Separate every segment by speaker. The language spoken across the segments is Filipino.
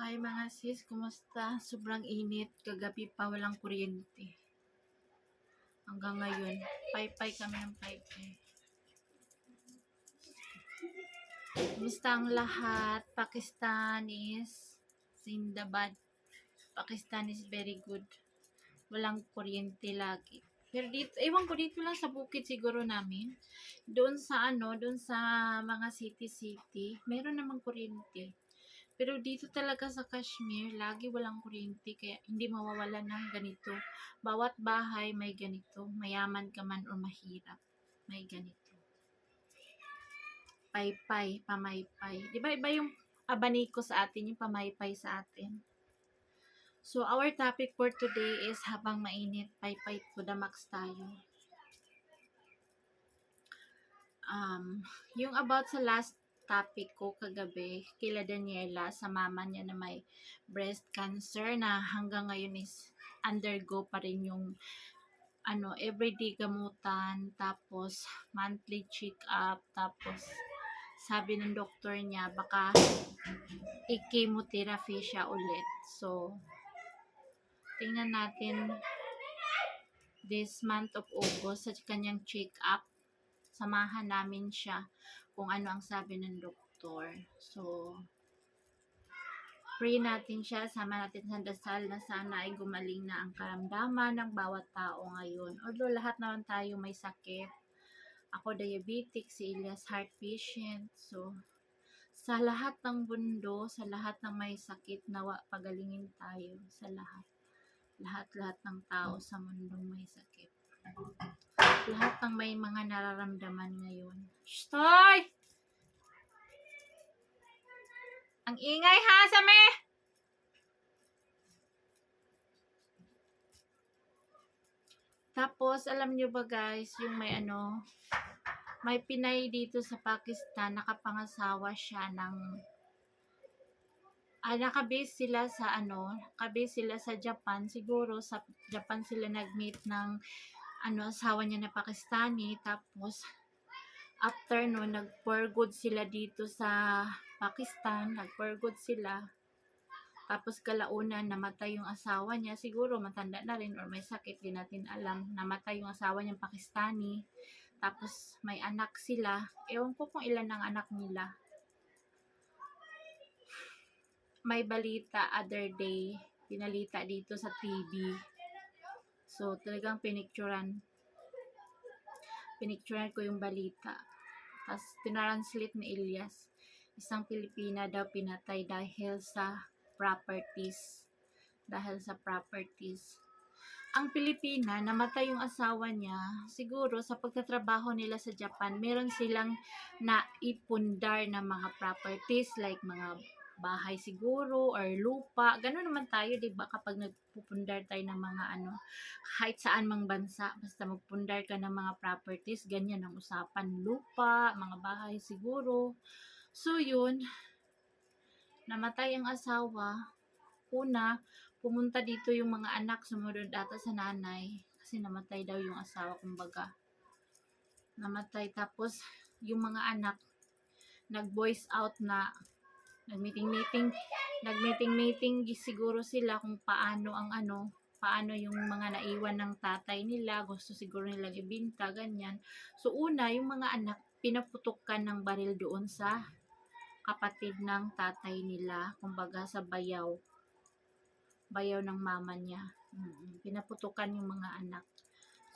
Speaker 1: Hi mga sis, kumusta? Sobrang init. Kagabi pa walang kuryente. Hanggang ngayon, paypay kami ng paypay. Kumusta ang lahat? Pakistan is Zindabad. Pakistan is very good. Walang kuryente lagi. Pero dito, ewan ko dito lang sa bukid siguro namin. Doon sa ano, doon sa mga city-city, meron namang kuryente. Pero dito talaga sa Kashmir, lagi walang kuryente kaya hindi mawawala ng ganito. Bawat bahay may ganito. Mayaman ka man o mahirap, may ganito. Paypay, pamaypay. Di ba iba yung abaniko sa atin, yung pamaypay sa atin? So, our topic for today is habang mainit, paypay to the max tayo. Um, yung about sa last topic ko kagabi kila Daniela sa mama niya na may breast cancer na hanggang ngayon is undergo pa rin yung ano everyday gamutan tapos monthly check up tapos sabi ng doktor niya baka i-chemotherapy siya ulit. So tingnan natin this month of August sa kanyang check up samahan namin siya kung ano ang sabi ng doktor. So, pray natin siya, sama natin sa dasal na sana ay gumaling na ang karamdaman ng bawat tao ngayon. Although lahat naman tayo may sakit. Ako diabetic, si Elias heart patient. So, sa lahat ng mundo, sa lahat ng may sakit, nawa pagalingin tayo sa lahat. Lahat-lahat ng tao sa mundong may sakit lahat ng may mga nararamdaman ngayon. Stoy! Ang ingay ha, Same! Tapos, alam nyo ba guys, yung may ano, may Pinay dito sa Pakistan, nakapangasawa siya ng ah, nakabase sila sa ano, nakabase sila sa Japan. Siguro sa Japan sila nag-meet ng ano, asawa niya na Pakistani. Tapos, after no, nag-for good sila dito sa Pakistan. Nag-for good sila. Tapos, kalaunan, namatay yung asawa niya. Siguro, matanda na rin or may sakit, di natin alam. Namatay yung asawa niyang Pakistani. Tapos, may anak sila. Ewan ko kung ilan ang anak nila. May balita other day. Pinalita dito sa TV. So, talagang pinicturan. Pinicturan ko yung balita. Tapos, tinranslate ni Elias. Isang Pilipina daw pinatay dahil sa properties. Dahil sa properties. Ang Pilipina, namatay yung asawa niya. Siguro, sa pagtatrabaho nila sa Japan, meron silang naipundar na mga properties like mga bahay siguro or lupa. Ganun naman tayo, 'di ba? Kapag nagpupundar tayo ng mga ano, kahit saan mang bansa, basta magpundar ka ng mga properties, ganyan ang usapan, lupa, mga bahay siguro. So 'yun, namatay ang asawa. Una, pumunta dito yung mga anak sumunod ata sa nanay kasi namatay daw yung asawa kumbaga. Namatay tapos yung mga anak nag-voice out na nag-meeting-meeting, nag-meeting-meeting siguro sila kung paano ang ano, paano yung mga naiwan ng tatay nila, gusto siguro nilang ibinta, ganyan. So, una, yung mga anak, pinaputukan ng baril doon sa kapatid ng tatay nila, kumbaga sa bayaw. Bayaw ng mama niya. Pinaputukan yung mga anak.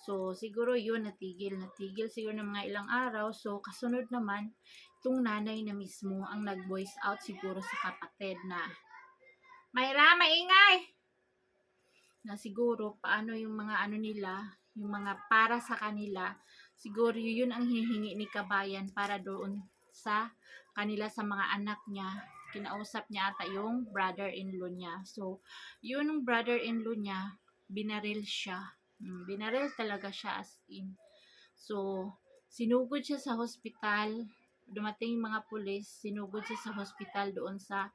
Speaker 1: So, siguro yun, natigil, natigil siguro ng mga ilang araw. So, kasunod naman, itong nanay na mismo ang nag-voice out siguro sa kapatid na, Mayra, maingay! Na siguro, paano yung mga ano nila, yung mga para sa kanila, siguro yun ang hinihingi ni Kabayan para doon sa kanila sa mga anak niya. Kinausap niya ata yung brother-in-law niya. So, yun ang brother-in-law niya, binaril siya. Mm, binaril talaga siya as in. So, sinugod siya sa hospital. Dumating mga pulis, sinugod siya sa hospital doon sa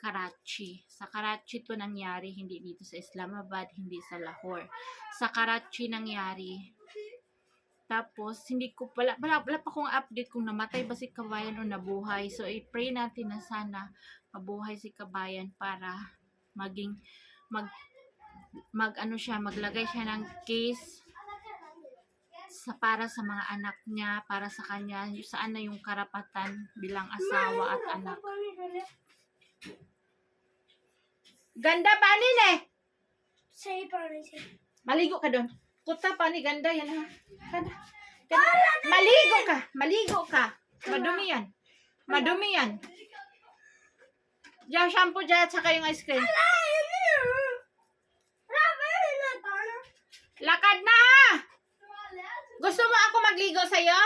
Speaker 1: Karachi. Sa Karachi to nangyari, hindi dito sa Islamabad, hindi sa Lahore. Sa Karachi nangyari. Tapos, hindi ko pala, wala, wala pa akong update kung namatay ba si kabayan o nabuhay. So, i-pray natin na sana mabuhay si kabayan para maging, mag, mag ano siya, maglagay siya ng case sa para sa mga anak niya, para sa kanya, saan na yung karapatan bilang asawa at anak. Ganda pa ni
Speaker 2: eh. Say pa
Speaker 1: Maligo ka doon. Kuta pa ni ganda yan ha. Ganda. ganda. Maligo ka, maligo ka. Madumi yan. Madumi yan. Diyan shampoo diyan at saka yung ice cream. Alay! Lakad na! Gusto mo ako magligo sa'yo?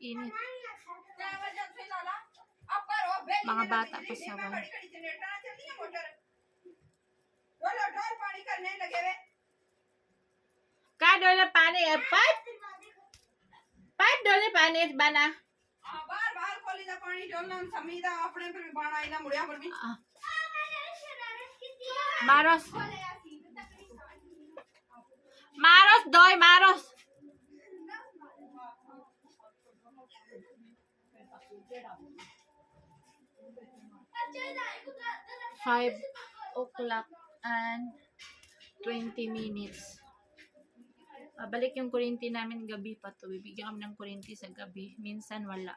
Speaker 1: Init.
Speaker 3: mga bata pa sa
Speaker 1: wala. Ka dole pani eh. Pat? Pat dole pani is bana. બાર બાર કોલીજા પાણી five o'clock and 20 minutes. Pabalik yung kurinti namin gabi pa to. Bibigyan kami ng kurinti sa gabi. Minsan wala.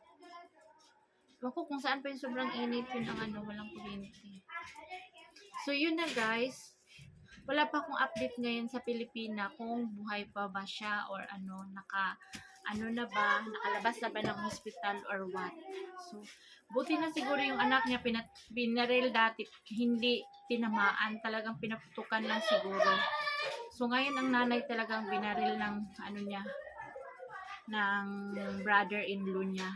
Speaker 1: Ewan kung saan pa yung sobrang init yun ang ano, walang kurinti. So yun na guys. Wala pa akong update ngayon sa Pilipina kung buhay pa ba siya or ano, naka ano na ba, nakalabas na ba ng hospital or what. So, buti na siguro yung anak niya pinat binaril dati, hindi tinamaan, talagang pinaputukan lang siguro. So, ngayon ang nanay talagang binaril ng ano niya, ng brother-in-law niya.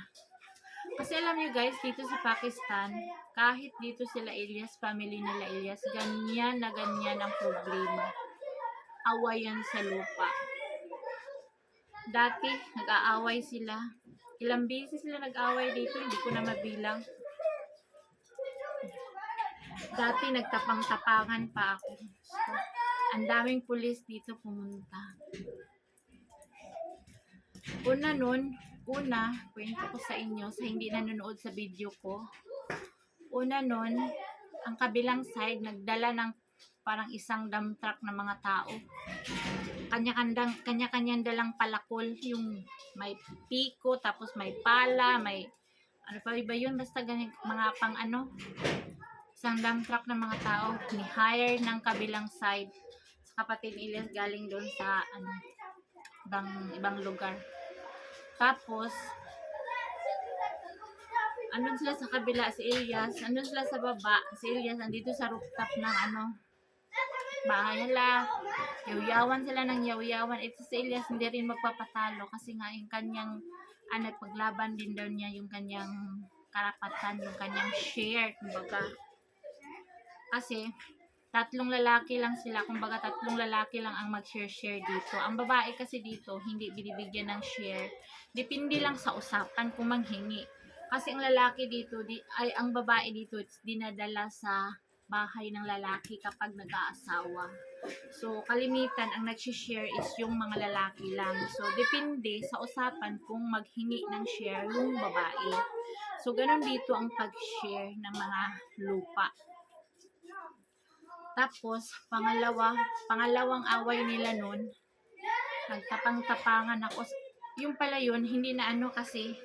Speaker 1: Kasi alam niyo guys, dito sa Pakistan, kahit dito sila Elias, family nila Elias, ganyan na ganyan ang problema. Awayan sa lupa. Dati, nag-aaway sila. Ilang beses sila nag-aaway dito, hindi ko na mabilang. Dati, nagtapang-tapangan pa ako. So, ang daming pulis dito pumunta. Una nun, una, kwento ko sa inyo, sa hindi nanonood sa video ko. Una nun, ang kabilang side, nagdala ng parang isang dump truck ng mga tao. Kanya-kanyang, kanya-kanyang dalang palakol, yung may piko, tapos may pala, may, ano pa iba yun, basta ganyan, mga pang ano, isang dump truck ng mga tao, ni-hire ng kabilang side, kapatid Elias galing doon sa, ano, ibang, ibang lugar. Tapos, andun sila sa kabila, si Elias, andun sila sa baba, si Elias andito sa rooftop ng ano, bahay nila, yaw-yawan sila ng yaw-yawan. Ito si Elias hindi rin magpapatalo kasi nga yung kanyang, ano, paglaban din daw niya yung kanyang karapatan, yung kanyang share, kumbaga. Kasi, tatlong lalaki lang sila, kumbaga tatlong lalaki lang ang mag-share-share dito. Ang babae kasi dito, hindi binibigyan ng share. Depende lang sa usapan kung manghingi. Kasi ang lalaki dito, di, ay ang babae dito, dinadala sa bahay ng lalaki kapag nag-aasawa. So, kalimitan, ang nag-share is yung mga lalaki lang. So, depende sa usapan kung maghingi ng share yung babae. So, ganun dito ang pag-share ng mga lupa. Tapos, pangalawa, pangalawang away nila nun, nagtapang-tapangan ako. Yung pala yun, hindi na ano kasi,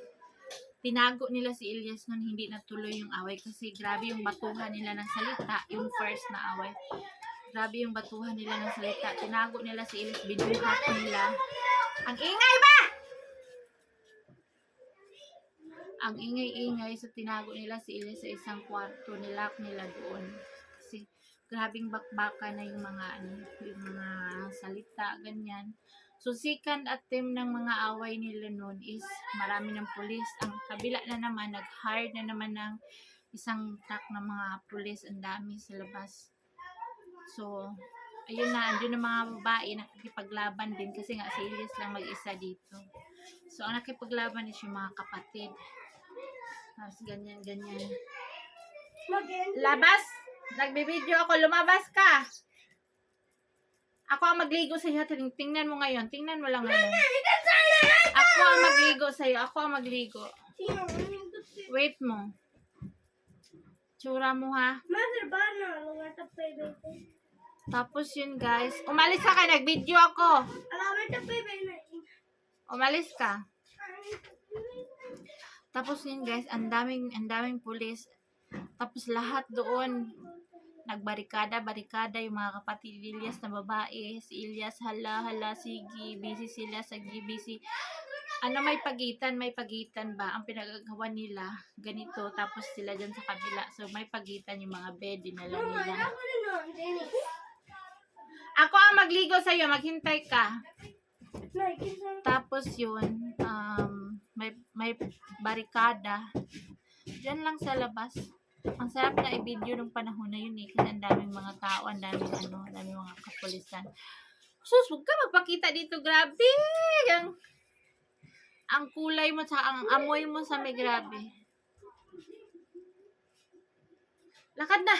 Speaker 1: tinago nila si Elias nun, hindi natuloy yung away kasi grabe yung batuhan nila ng salita, yung first na away. Grabe yung batuhan nila ng salita. Tinago nila si Elias, binuhat nila. Ang ingay ba? Ang ingay-ingay sa tinago nila si Elias sa isang kwarto, nilak nila doon. Grabing bakbaka na yung mga ano, yung mga salita, ganyan. So, second attempt ng mga away nila noon is marami ng pulis. Ang kabila na naman, nag-hire na naman ng isang truck ng mga pulis. Ang dami sa labas. So, ayun na, andun ang mga babae nakikipaglaban din kasi nga si Elias lang mag-isa dito. So, ang nakipaglaban is yung mga kapatid. Tapos ganyan, ganyan. Labas! Nagbibideo ako. Lumabas ka. Ako ang magligo sa iyo. Ting- Tingnan mo ngayon. Tingnan mo lang ngayon. Ako ang magligo sa iyo. Ako ang magligo. Wait mo. Tsura mo ha. Tapos yun guys. Umalis ka ka. Nag-video ako. Umalis ka. Tapos yun guys, ang daming, ang daming pulis. Tapos lahat doon, nagbarikada, barikada yung mga kapatid Ilyas na babae. Si Ilyas, hala, hala, sige, busy sila sa GBC. Ano may pagitan, may pagitan ba? Ang pinagagawa nila, ganito, tapos sila dyan sa kabila. So may pagitan yung mga bed, dinala nila.
Speaker 2: ako
Speaker 1: ang magligo sa'yo, maghintay ka. Tapos yun, um, may, may barikada. Diyan lang sa labas. Ang sarap na i-video nung panahon na yun eh. Kasi ang daming mga tao, ang daming ano, ang daming mga kapulisan. Sus, huwag ka magpakita dito. Grabe! Ang, ang kulay mo, tsaka ang amoy mo sa may grabe. Lakad na!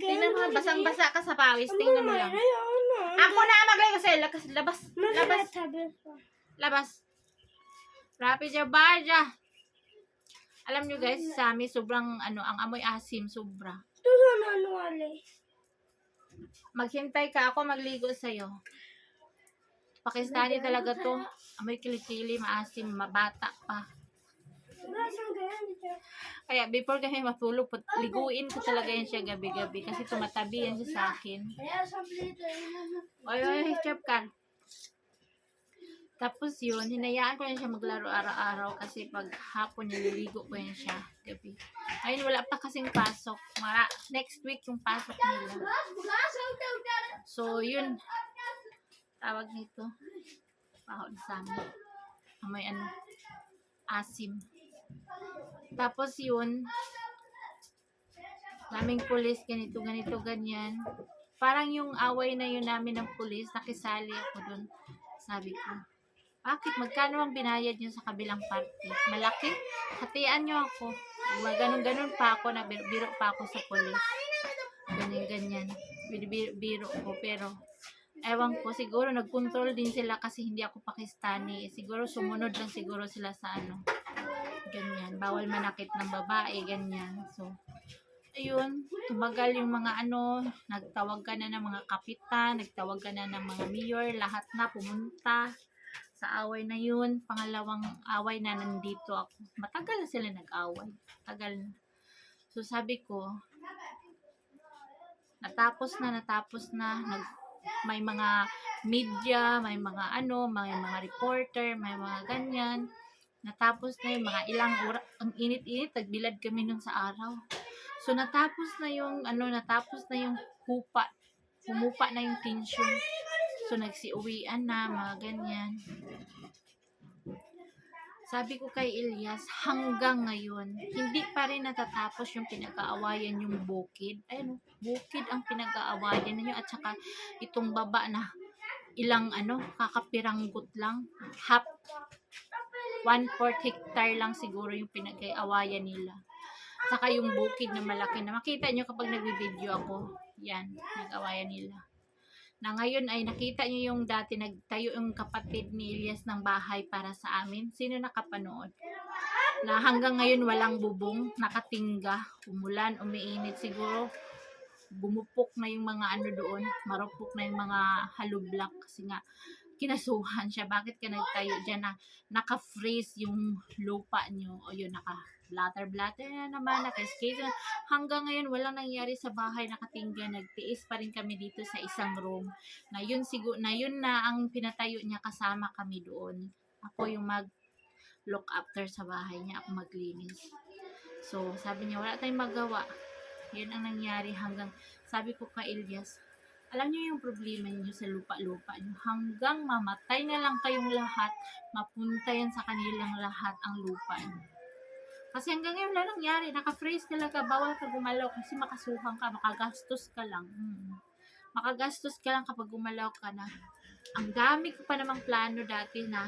Speaker 1: Tingnan mo, basang-basa ka sa pawis. Tingnan mo lang. Ako na maglay kasi. Labas, labas. Labas.
Speaker 2: Labas.
Speaker 1: Labas. Rapid your barja. Alam nyo guys, sa amin sobrang ano, ang amoy asim, sobra.
Speaker 2: Ito sa ano, Ali.
Speaker 1: Maghintay ka ako, magligo sa'yo. Pakistani talaga to. Amoy kilikili, maasim, mabata pa. Kaya before kami matulog, liguin ko talaga yan siya gabi-gabi kasi tumatabi yan siya sa akin. Oy, oy, chef ka. Tapos yun, hinayaan ko yan siya maglaro araw-araw kasi pag hapon nililigo ko yan siya gabi. Ayun, wala pa kasing pasok. Mara, next week yung pasok nila. So, yun. Tawag nito. Pahod sa amin. May ano, asim. Tapos yun, daming pulis, ganito, ganito, ganyan. Parang yung away na yun namin ng pulis, nakisali ako dun. Sabi ko, bakit? Magkano ang binayad nyo sa kabilang party? Malaki? Hatian nyo ako. Maganon-ganon pa ako, na biro pa ako sa pulis. Ganyan-ganyan. Biro ko, pero ewan ko, siguro nag-control din sila kasi hindi ako Pakistani. Siguro sumunod lang siguro sila sa ano. Ganyan. Bawal manakit ng babae, ganyan. So, ayun, tumagal yung mga ano, nagtawag ka na ng mga kapitan, nagtawag ka na ng mga mayor, lahat na pumunta sa away na yun. Pangalawang away na nandito ako. Matagal na sila nag-away. Tagal na. So sabi ko, natapos na, natapos na, nag, may mga media, may mga ano, may mga reporter, may mga ganyan. Natapos na yung mga ilang oras, ang init-init, tagbilad kami nun sa araw. So natapos na yung ano, natapos na yung hupa. Humupa na yung tension. So nagsiuwian na, mga ganyan. Sabi ko kay Ilyas, hanggang ngayon, hindi pa rin natatapos yung pinag-aawayan yung bukid. Ayun, bukid ang pinag-aawayan ninyo at saka itong baba na ilang ano, kakapiranggot lang. Half, one-fourth hectare lang siguro yung pinag-aawayan nila. Saka yung bukid na malaki na makita nyo kapag nagbi-video ako. Yan, nag-awayan nila. Na ngayon ay nakita nyo yung dati nagtayo yung kapatid ni Elias ng bahay para sa amin. Sino nakapanood? Na hanggang ngayon walang bubong, nakatingga, umulan, umiinit siguro. Bumupok na yung mga ano doon, marupok na yung mga halublak kasi nga kinasuhan siya. Bakit ka nagtayo dyan na naka-freeze yung lupa nyo o yun naka blatter-blatter na naman, naka-skate na. Hanggang ngayon, walang nangyari sa bahay nakatingga. Nagtiis pa rin kami dito sa isang room. Na yun, sigu- na yun na ang pinatayo niya kasama kami doon. Ako yung mag look after sa bahay niya. Ako maglinis. So, sabi niya, wala tayong magawa. Yun ang nangyari hanggang, sabi ko kay Elias, alam niyo yung problema niyo sa lupa-lupa niyo. Hanggang mamatay na lang kayong lahat, mapunta yan sa kanilang lahat ang lupa niyo. Kasi hanggang ngayon wala nangyari. Naka-freeze talaga. Bawal ka gumalaw kasi makasuhan ka. Makagastos ka lang. Mm. Makagastos ka lang kapag gumalaw ka na. Ang dami ko pa namang plano dati na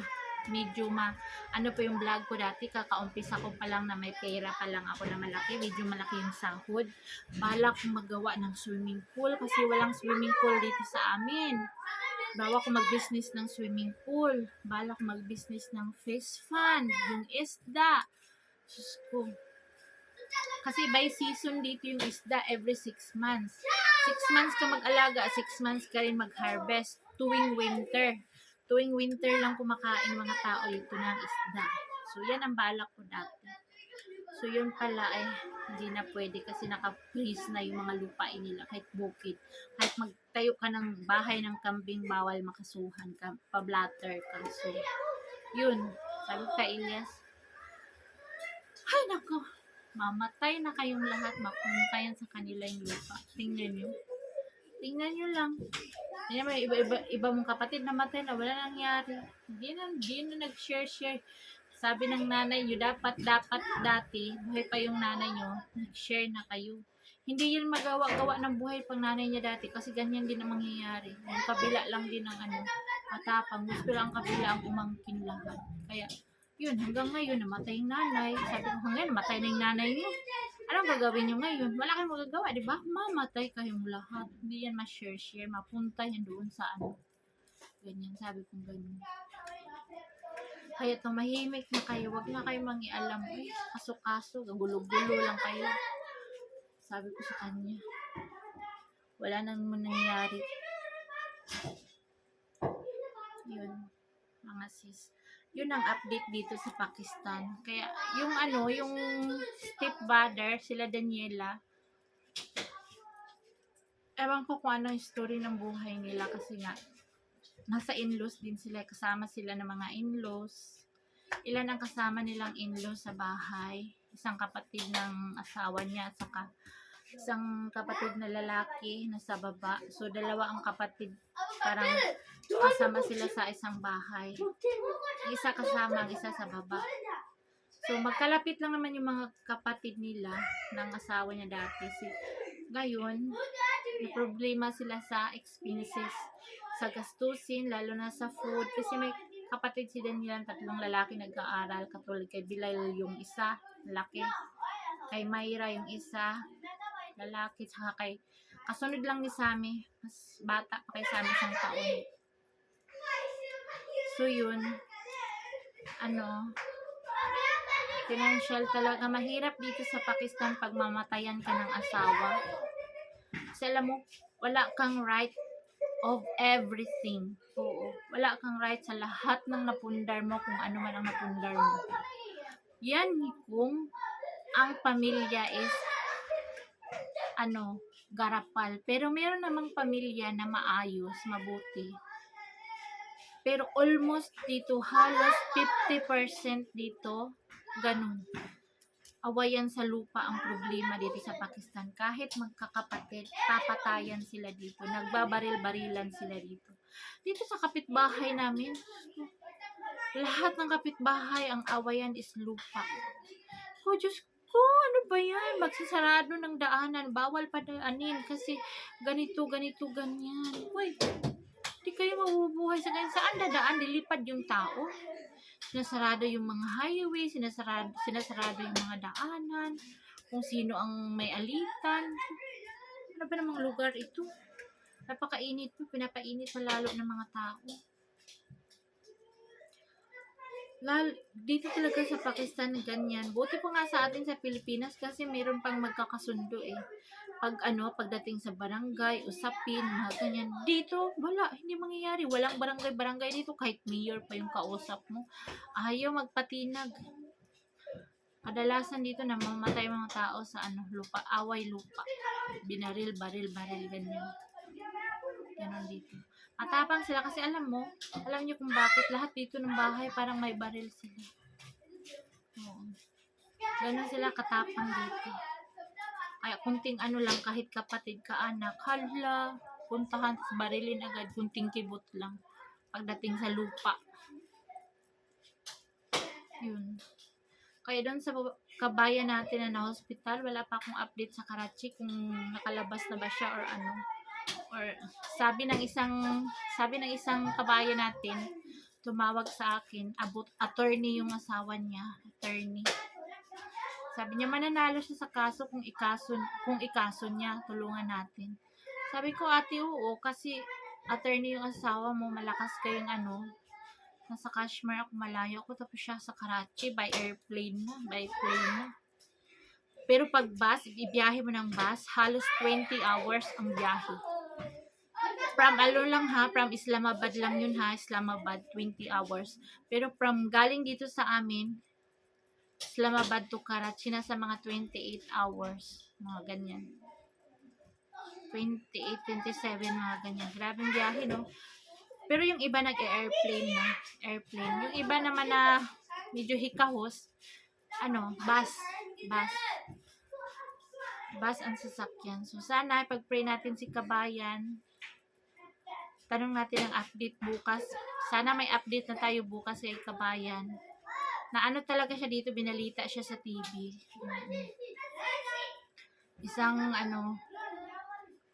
Speaker 1: medyo ma, ano po yung vlog ko dati, kakaumpisa ko pa lang na may pera pa lang ako na malaki, medyo malaki yung sahod. Balak magawa ng swimming pool kasi walang swimming pool dito sa amin. Bawa ko mag-business ng swimming pool. Balak mag-business ng fish fund, yung isda. Diyos ko. Kasi by season dito yung isda every 6 months. 6 months ka mag-alaga, 6 months ka rin mag-harvest tuwing winter. Tuwing winter lang kumakain mga tao dito ng isda. So, yan ang balak ko dati. So, yun pala ay hindi na pwede kasi naka-freeze na yung mga lupain nila kahit bukid. Kahit magtayo ka ng bahay ng kambing, bawal makasuhan ka, pablatter ka. So, yun. Sabi ka, Elias, ay nako, mamatay na kayong lahat, mapuntayan sa kanila yung lupa. Tingnan nyo. Tingnan nyo lang. Tingnan mo, iba-iba iba mong kapatid namatay na wala nangyari. Hindi na, hindi na nag-share-share. Sabi ng nanay nyo, dapat, dapat dati, buhay pa yung nanay nyo, nag-share na kayo. Hindi yun magawa-gawa ng buhay pang nanay niya dati kasi ganyan din ang mangyayari. Yung kabila lang din ang ano, matapang. Gusto lang ang kabila ang umangkin lahat. Kaya, yun, hanggang ngayon, namatay yung nanay. Sabi ko, hanggang namatay na yung nanay niyo. Anong gagawin niyo ngayon? Wala kayong magagawa, di ba? Mamatay kayong lahat. Hindi yan ma-share-share. Mapunta yan doon sa ano. Ganyan, sabi kong ganyan. Kaya tumahimik na kayo. Huwag na kayo mangialam. Ay, kaso-kaso. Gulo-gulo lang kayo. Sabi ko sa kanya. Wala nang nangyayari. Yun. Mga sis yun ang update dito sa Pakistan. Kaya, yung ano, yung stepbrother, sila Daniela, ewan ko kung ano yung story ng buhay nila kasi nga, nasa in-laws din sila, kasama sila ng mga in-laws. Ilan ang kasama nilang in-laws sa bahay? Isang kapatid ng asawa niya at saka isang kapatid na lalaki na sa baba. So, dalawa ang kapatid, parang kasama sila sa isang bahay. Isa kasama, isa sa baba. So, magkalapit lang naman yung mga kapatid nila ng asawa niya dati. Si, ngayon, may problema sila sa expenses, sa gastusin, lalo na sa food. Kasi may kapatid si Daniel, tatlong lalaki nag-aaral, katulad kay Bilal yung isa, lalaki. Kay Mayra yung isa, lalaki, tsaka kay kasunod lang ni Sammy, mas bata pa kay Sammy isang taon. So, yun, ano, financial talaga. Mahirap dito sa Pakistan pag mamatayan ka ng asawa. Kasi alam mo, wala kang right of everything. Oo. Wala kang right sa lahat ng napundar mo kung ano man ang napundar mo. Yan kung ang pamilya is ano, garapal. Pero meron namang pamilya na maayos, mabuti. Pero almost dito, halos 50% dito, ganun. Awayan sa lupa ang problema dito sa Pakistan. Kahit magkakapatid, papatayan sila dito. Nagbabaril-barilan sila dito. Dito sa kapitbahay namin, lahat ng kapitbahay, ang awayan is lupa. Oh, Diyos ko, ano ba yan? Magsasarado ng daanan. Bawal pa daanin kasi ganito, ganito, ganyan. Uy, di kayo mabubuhay sa ganyan. Saan dadaan? Dilipad yung tao. Sinasarado yung mga highway, sinasarado, sinasarado yung mga daanan, kung sino ang may alitan. Ano ba namang lugar ito? Napakainit po, pinapainit pa lalo ng mga tao. Lal, dito talaga sa Pakistan ganyan. Buti pa nga sa atin sa Pilipinas kasi meron pang magkakasundo eh. Pag ano, pagdating sa barangay, usapin, mga ganyan. Dito, wala, hindi mangyayari. Walang barangay-barangay dito kahit mayor pa yung kausap mo. Ayaw magpatinag. Kadalasan dito namamatay mga tao sa ano, lupa, away lupa. Binaril, baril, baril, ganyan. Ganon dito. Matapang sila kasi alam mo, alam niyo kung bakit lahat dito ng bahay parang may baril sila. Oo. Ganon sila katapang dito. Kaya kunting ano lang kahit kapatid ka anak, hala, puntahan, barilin agad, kunting kibot lang. Pagdating sa lupa. Yun. Kaya doon sa kabayan natin na na-hospital, wala pa akong update sa Karachi kung nakalabas na ba siya or ano or sabi ng isang sabi ng isang kabayan natin tumawag sa akin, abot, attorney yung asawa niya, attorney. Sabi niya, mananalo siya sa kaso kung ikaso, kung ikaso niya, tulungan natin. Sabi ko, ate, oo, kasi attorney yung asawa mo, malakas kayong ano, nasa Kashmir ako, malayo ako, tapos siya sa Karachi, by airplane na, by plane na. Pero pag bus, ibiyahe mo ng bus, halos 20 hours ang biyahe. From ano lang ha, from Islamabad lang yun ha, Islamabad, 20 hours. Pero from galing dito sa amin, Islamabad to Karachi, nasa mga 28 hours. Mga ganyan. 28, 27, mga ganyan. Grabe ang biyahe, no? Pero yung iba nag-airplane na. Airplane. Yung iba naman na medyo hikahos, ano, bus. Bus. Bus ang sasakyan. So, sana, pag-pray natin si Kabayan, tanong natin ang update bukas. Sana may update na tayo bukas kay Kabayan. Na ano talaga siya dito, binalita siya sa TV. Isang ano,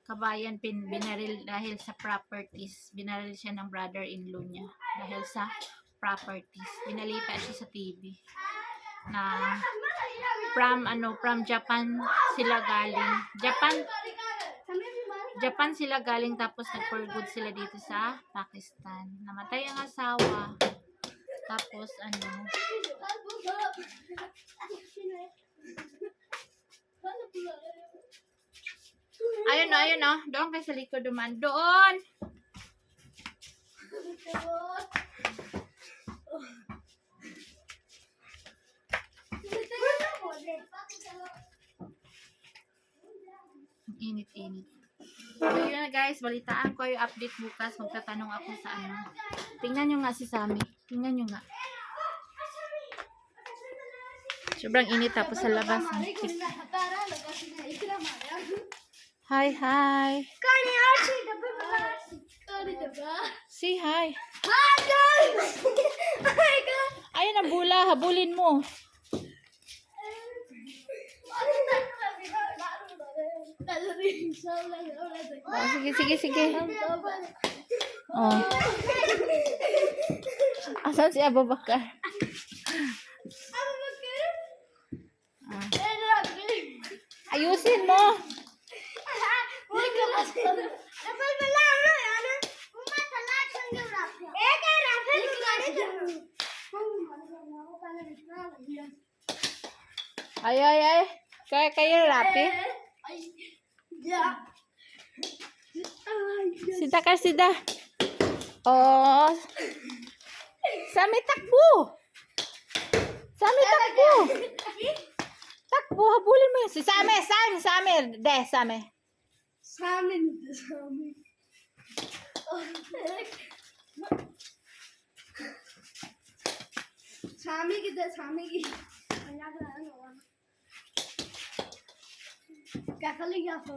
Speaker 1: kabayan pin binaril dahil sa properties. Binaril siya ng brother-in-law niya dahil sa properties. Binalita siya sa TV na from ano from Japan sila galing. Japan Japan sila galing tapos nag-for good sila dito sa Pakistan. Namatay ang asawa. Tapos ano, ayun o, ayun o, doon kayo sa likod duman. Doon! Init-init. So yun na guys, balitaan ko yung update bukas. Magtatanong ako sa ano. Tingnan nyo nga si Sammy. Tingnan nyo nga. Sobrang init tapos sa labas. Hi, hi. Say hi.
Speaker 2: Oh!
Speaker 1: Ayun ang bula, habulin mo. Oh, sige, sige, sige. Oh. Asan si Abu Bakar? Ah. Ayusin mo. Ay, ay, ay. Kaya kayo rapi? Sida ka, sida. Oh. Sami takbo. Sami takbo. Takbo, habulin mo yun. Si Sami, Sami, Sami. De, Sami.
Speaker 2: Samin, samin. Sami kita, Sami kita. Kakaling ako.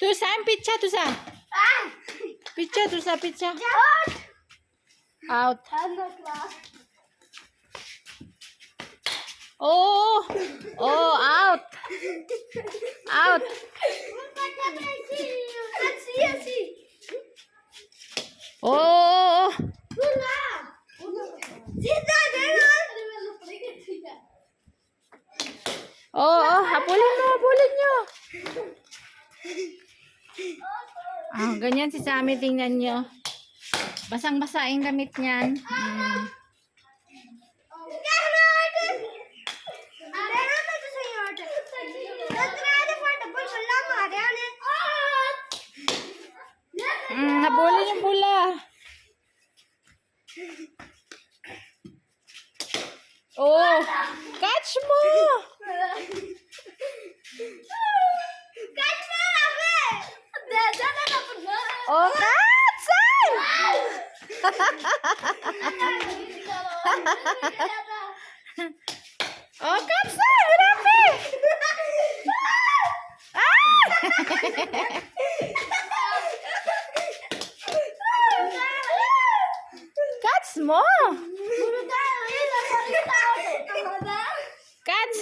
Speaker 1: Tu Sam, picture, tu Sam.
Speaker 2: Ah!
Speaker 1: Oh, oh, out. Out. Oh, oh, oh, habulin mo, habulin nyo. Ah, ganyan si Sammy, tingnan nyo. Basang-basa yung gamit niyan. Hmm.
Speaker 2: Ganon! Ganon na ito sa iyo. Natrada for the boy. Wala mo, Ariane.
Speaker 1: Mm, habulin yung bula. Oh, catch mo.
Speaker 2: Catch mo, Rabe! Dada na na po na.
Speaker 1: Oh, catch! Ay! Oh, catch na! Hirapi! Ah! Catch mo! Catch!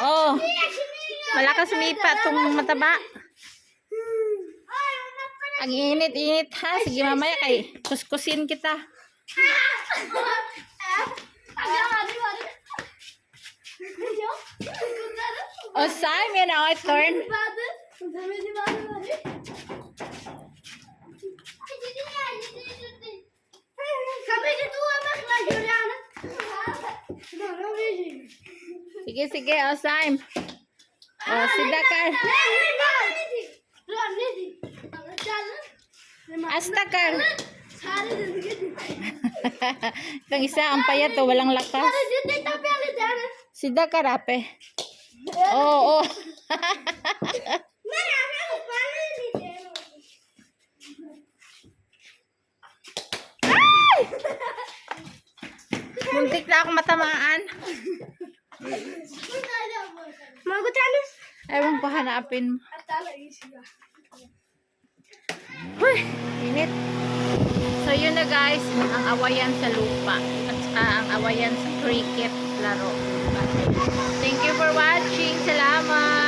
Speaker 1: Oh, malakas umipa tong mataba.
Speaker 2: Ang init-init ha. Sige mamaya kay kuskusin kita. O Sam, yan ang turn. Sige, sige. O Sam. O si Dakar. Astakar. Itong isa, ang payat o walang lakas. Si Dakar, ape. Oo, oo. Muntik na ako matamaan. Ewan ko hanapin mo. Uy, init. So yun na guys, ang awayan sa lupa. At saka ang awayan sa cricket laro. For watching. Salamat!